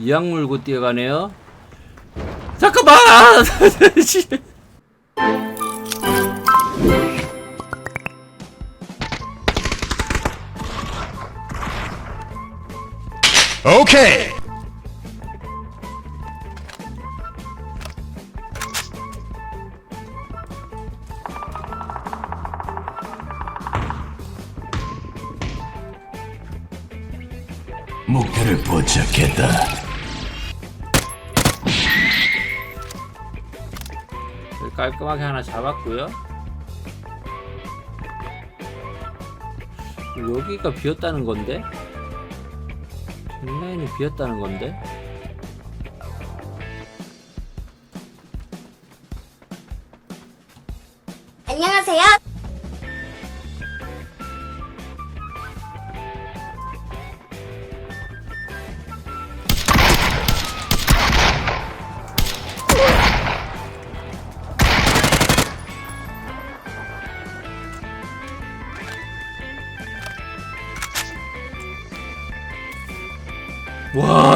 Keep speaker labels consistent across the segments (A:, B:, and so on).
A: 이악 물고 뛰어가네요. 잠깐만! 씨.
B: 오케이. 목표를 포착했다.
A: 깔끔하게 하나 잡았고요. 여기가 비었다는 건데? 뒷라인이 비었다는 건데?
C: 안녕하세요.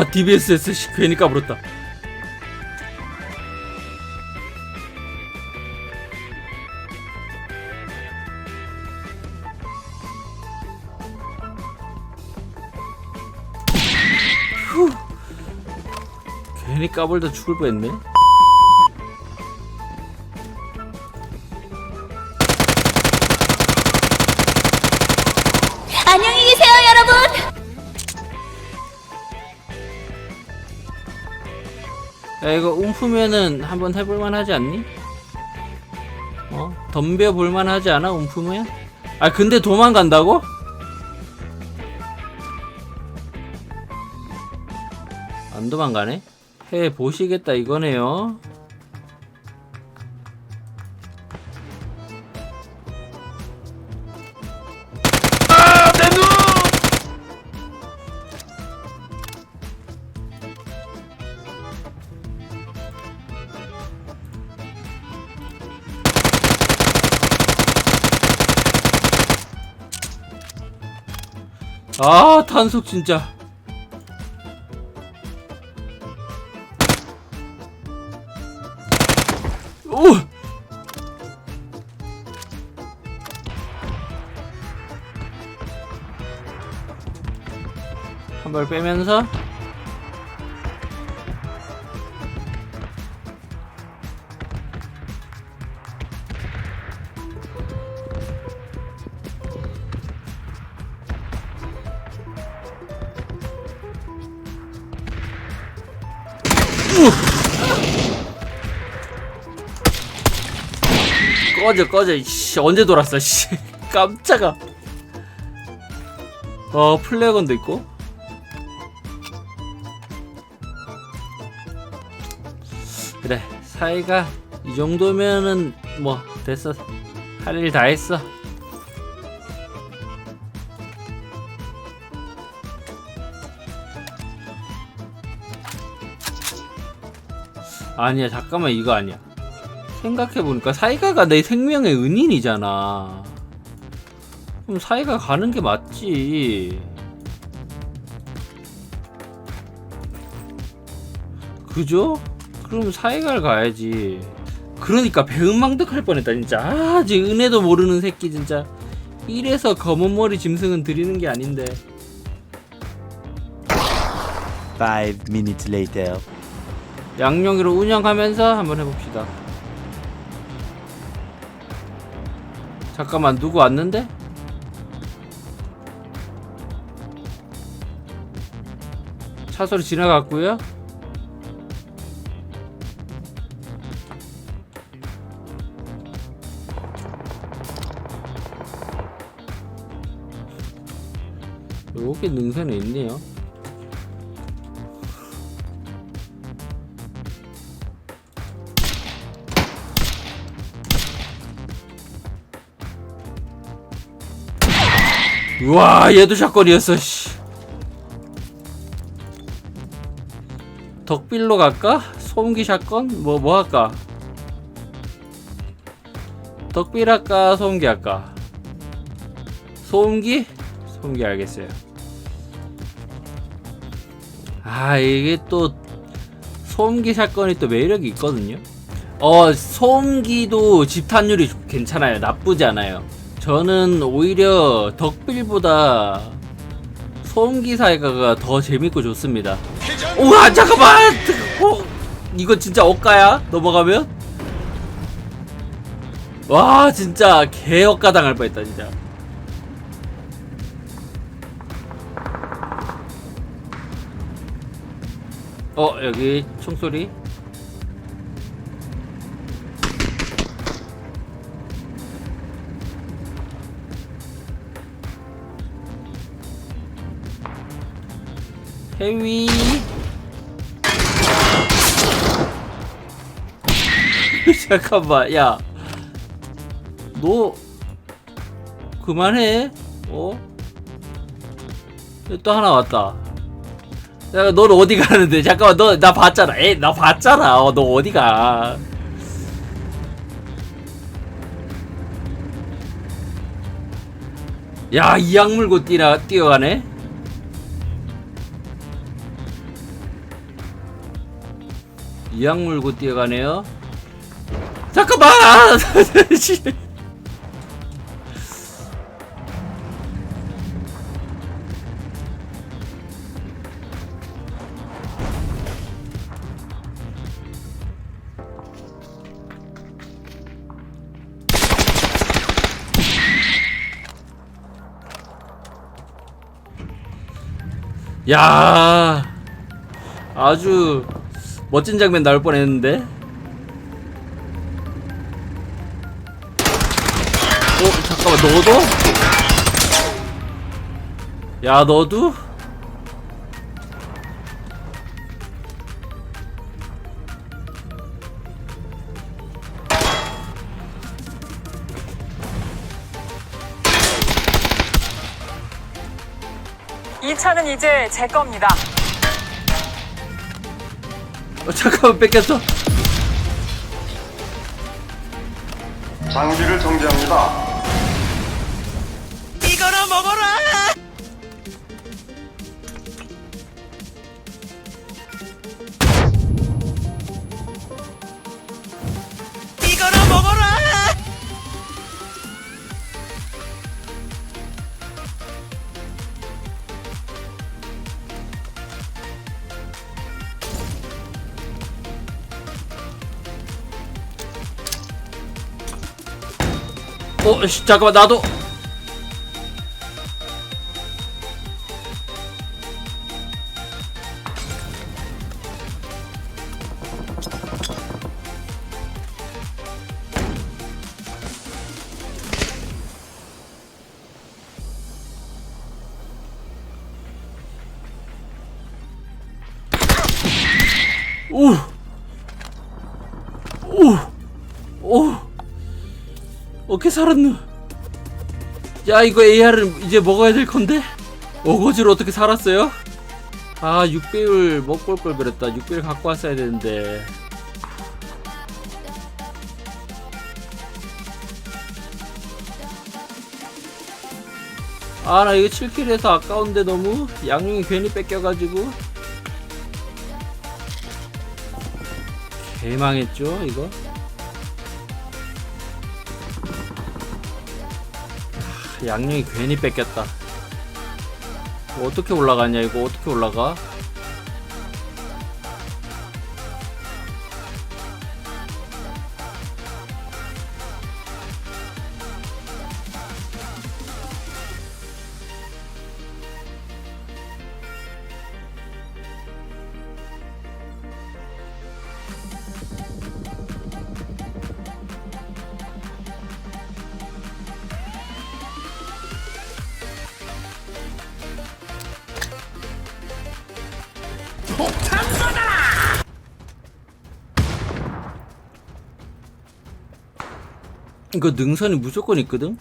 A: 와, DBSS 씨, 괜히 까불었다. 휴. 괜히 까불다 죽을 뻔했네.
C: 안녕히 계세요, 여러분.
A: 야 이거 움프면은 한번 해볼만 하지 않니? 어? 덤벼 볼만 하지 않아 움프면? 아 근데 도망간다고? 안 도망가네? 해 보시겠다 이거네요 아 탄속 진짜 오! 한 발 빼면서 꺼져 꺼져 씨. 언제 돌았어 씨. 깜짝아. 어 플래건도 있고. 그래 사이가 이 정도면은 뭐 됐어. 할 일 다 했어 아니야 잠깐만 이거 아니야 생각해보니까 사이가가 내 생명의 은인이잖아. 그럼 사이가 가는 게 맞지. 그죠? 그럼 사이가를 가야지. 그러니까 배은망덕할 뻔했다 진짜. 아, 지 은혜도 모르는 새끼 진짜. 이래서 검은 머리 짐승은 드리는 게 아닌데.
D: Five minutes later.
A: 양념으로 운영하면서 한번 해봅시다. 잠깐만 누구 왔는데? 차소리 지나갔고요. 여기 능선에 있네요. 우와 얘도 샷건이었어 씨. 덕빌로 갈까? 소음기 샷건? 뭐뭐 할까? 덕빌 할까? 소음기 할까? 소음기? 소음기 알겠어요 아아 이게 또 소음기 사건이 또 매력이 있거든요. 어 소음기도 집탄율이 괜찮아요. 나쁘지 않아요. 저는 오히려 덕빌보다 소음기 사이가가 더 재밌고 좋습니다. 우와 잠깐만! 어, 이거 진짜 억가야? 넘어가면? 와 진짜 개 억가 당할 뻔했다 진짜. 어 여기 총소리 해위 잠깐만 야 너 그만해 어? 또 하나 왔다 야, 넌 어디 가는데? 잠깐만, 너, 나 봤잖아. 에, 나 봤잖아. 어, 너 어디 가? 야, 이 악 물고 뛰나, 뛰어가네? 이악 물고 뛰어가네요? 잠깐만! 야 아주 멋진 장면 나올 뻔했는데. 어 잠깐만 너도? 야 너도?
B: 이 차는 이제 제 겁니다.
A: 어, 잠깐만 뺏겼어.
E: 장비를 정지합니다.
A: 어 씨, 잠깐만 나도. 어떻게 살았노? 야 이거 AR은 이제 먹어야 될 건데? 어거지로 어떻게 살았어요? 아 6배율 먹고 올 걸 그랬다 6배율 갖고 왔어야 되는데 아 나 이거 7킬 해서 아까운데 너무 양용이 괜히 뺏겨가지고 개망했죠 이거 양념이 괜히 뺏겼다. 이거 어떻게 올라가냐 이거 어떻게 올라가? 이거 능선이 무조건 있거든?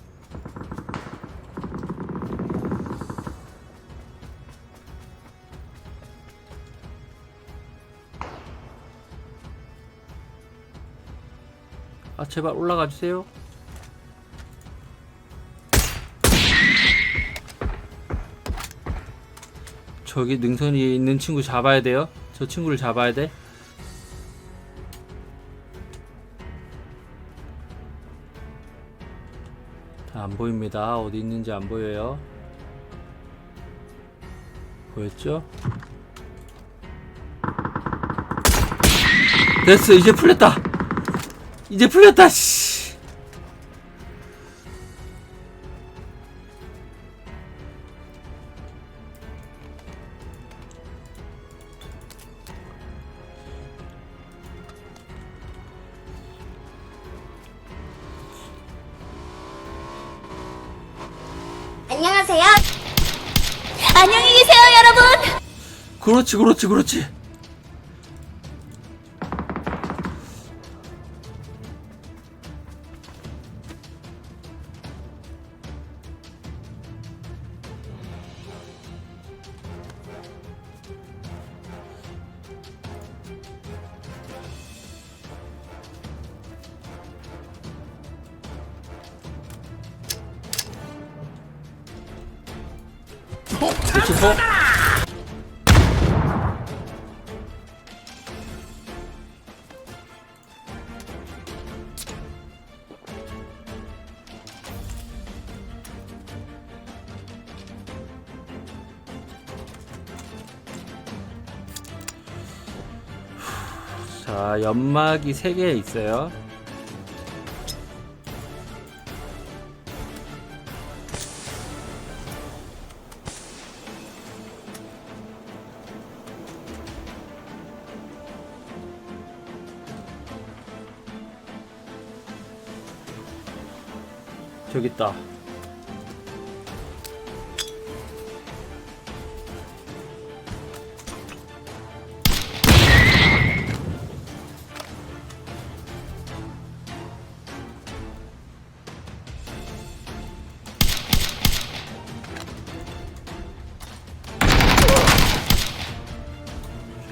A: 아 제발 올라가 주세요. 저기 능선이 있는 친구 잡아야 돼요. 저 친구를 잡아야 돼. 안 보입니다. 어디 있는지 안 보여요. 보였죠? 됐어. 이제 풀렸다. 이제 풀렸다. 씨.
C: 안녕하세요. 안녕히 계세요, 여러분.
A: 그렇지, 그렇지, 그렇지. 뭐. 자, 연막이 3개 있어요. 저기 있다.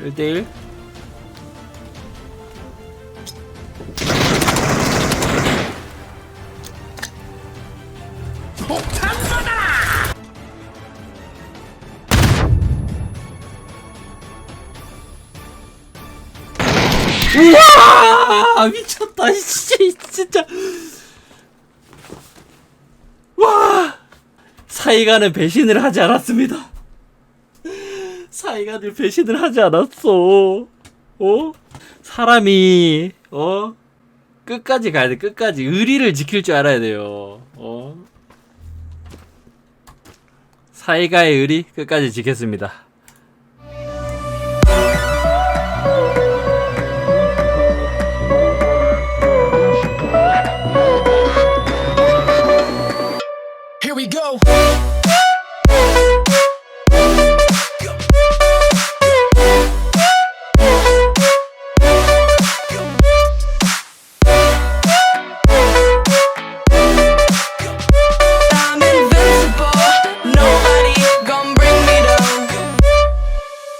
A: 일대일 와 미쳤다. 씨, 진짜 와! 사이가는 배신을 하지 않았습니다. 사이가는 배신을 하지 않았어. 어? 사람이 어? 끝까지 가야 돼. 끝까지. 의리를 지킬 줄 알아야 돼요. 어? 사이가의 의리 끝까지 지켰습니다